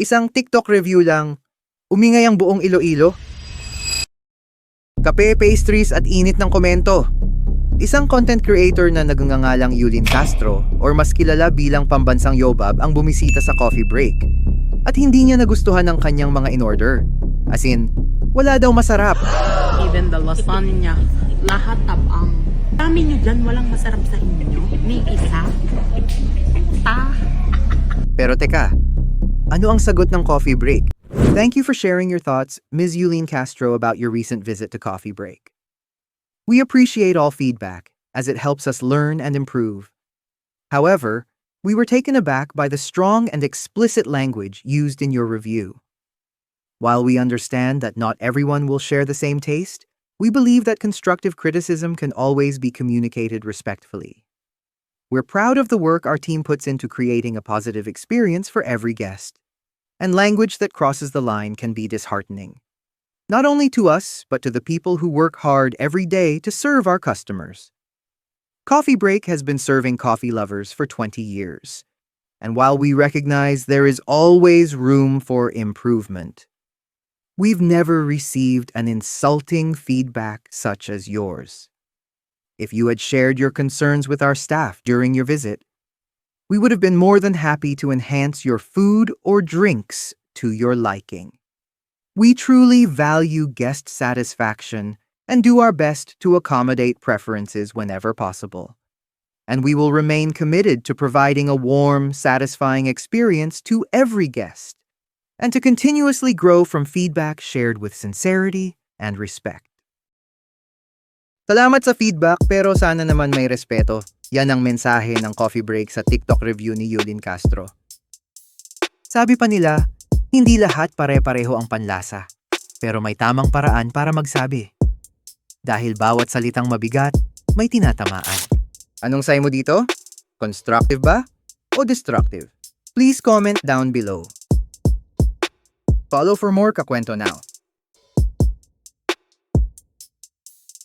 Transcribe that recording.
Isang TikTok review lang, umingay ang buong Iloilo. Kape, pastries at init ng komento. Isang content creator na nagngangalang Yulin Castro or mas kilala bilang pambansang Yobab ang bumisita sa coffee break. At hindi niya nagustuhan ang kanyang mga in-order. As in, wala daw masarap. Even the lasagna, lahat tabang. Kami nyo dyan, walang masarap sa inyo. May isa. Ta. Pero teka, ano ang sagot ng coffee break? Thank you for sharing your thoughts, Ms. Yulene Castro, about your recent visit to Coffee Break. We appreciate all feedback, as it helps us learn and improve. However, we were taken aback by the strong and explicit language used in your review. While we understand that not everyone will share the same taste, we believe that constructive criticism can always be communicated respectfully. We're proud of the work our team puts into creating a positive experience for every guest. And language that crosses the line can be disheartening. Not only to us, but to the people who work hard every day to serve our customers. Coffee Break has been serving coffee lovers for 20 years. And while we recognize there is always room for improvement, we've never received an insulting feedback such as yours. If you had shared your concerns with our staff during your visit, we would have been more than happy to enhance your food or drinks to your liking. We truly value guest satisfaction and do our best to accommodate preferences whenever possible. And we will remain committed to providing a warm, satisfying experience to every guest and to continuously grow from feedback shared with sincerity and respect. Salamat sa feedback pero sana naman may respeto. Yan ang mensahe ng coffee break sa TikTok review ni Yulin Castro. Sabi pa nila, hindi lahat pare-pareho ang panlasa. Pero may tamang paraan para magsabi. Dahil bawat salitang mabigat, may tinatamaan. Anong say mo dito? Constructive ba? O destructive? Please comment down below. Follow for more Kakwento Now.